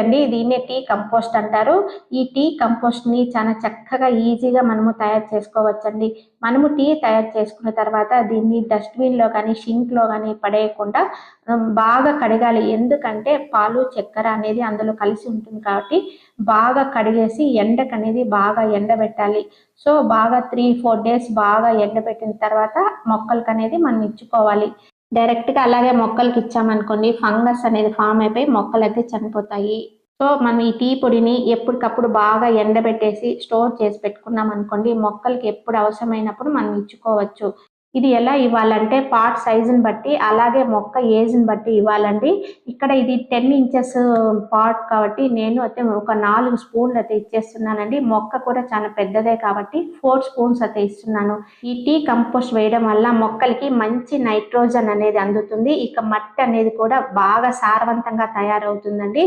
అండి దీన్నే tea compost అంటారు. ఈ టీ కంపోస్ట్ని చాలా చక్కగా ఈజీగా మనము తయారు చేసుకోవచ్చండి. మనము టీ తయారు చేసుకున్న తర్వాత దీన్ని డస్ట్బిన్లో కానీ షింక్లో కానీ పడేయకుండా బాగా కడగాలి. ఎందుకంటే పాలు చక్కెర అనేది అందులో కలిసి ఉంటుంది కాబట్టి బాగా కడిగేసి ఎండకు అనేది బాగా ఎండబెట్టాలి. సో బాగా త్రీ ఫోర్ డేస్ బాగా ఎండబెట్టిన తర్వాత మొక్కలకు అనేది మనం ఇచ్చుకోవాలి. డైరెక్ట్గా అలాగే మొక్కలకి ఇచ్చామనుకోండి ఫంగస్ అనేది ఫామ్ అయిపోయి మొక్కలు అయితే చనిపోతాయి. సో మనం ఈ టీ పొడిని ఎప్పటికప్పుడు బాగా ఎండబెట్టేసి స్టోర్ చేసి పెట్టుకున్నాం అనుకోండి మొక్కలకి ఎప్పుడు అవసరమైనప్పుడు మనం ఇచ్చుకోవచ్చు. ఇది ఎలా ఇవ్వాలంటే పాట్ సైజుని బట్టి అలాగే మొక్క ఏజ్ని బట్టి ఇవ్వాలండి. ఇక్కడ ఇది టెన్ ఇంచెస్ పాట్ కాబట్టి నేను అయితే ఒక నాలుగు స్పూన్లు అయితే ఇచ్చేస్తున్నానండి. మొక్క కూడా చాలా పెద్దదే కాబట్టి ఫోర్ స్పూన్స్ అయితే ఇస్తున్నాను. ఈ టీ కంపోస్ట్ వేయడం వల్ల మొక్కలకి మంచి నైట్రోజన్ అనేది అందుతుంది. ఇక మట్టి అనేది కూడా బాగా సారవంతంగా తయారవుతుందండి.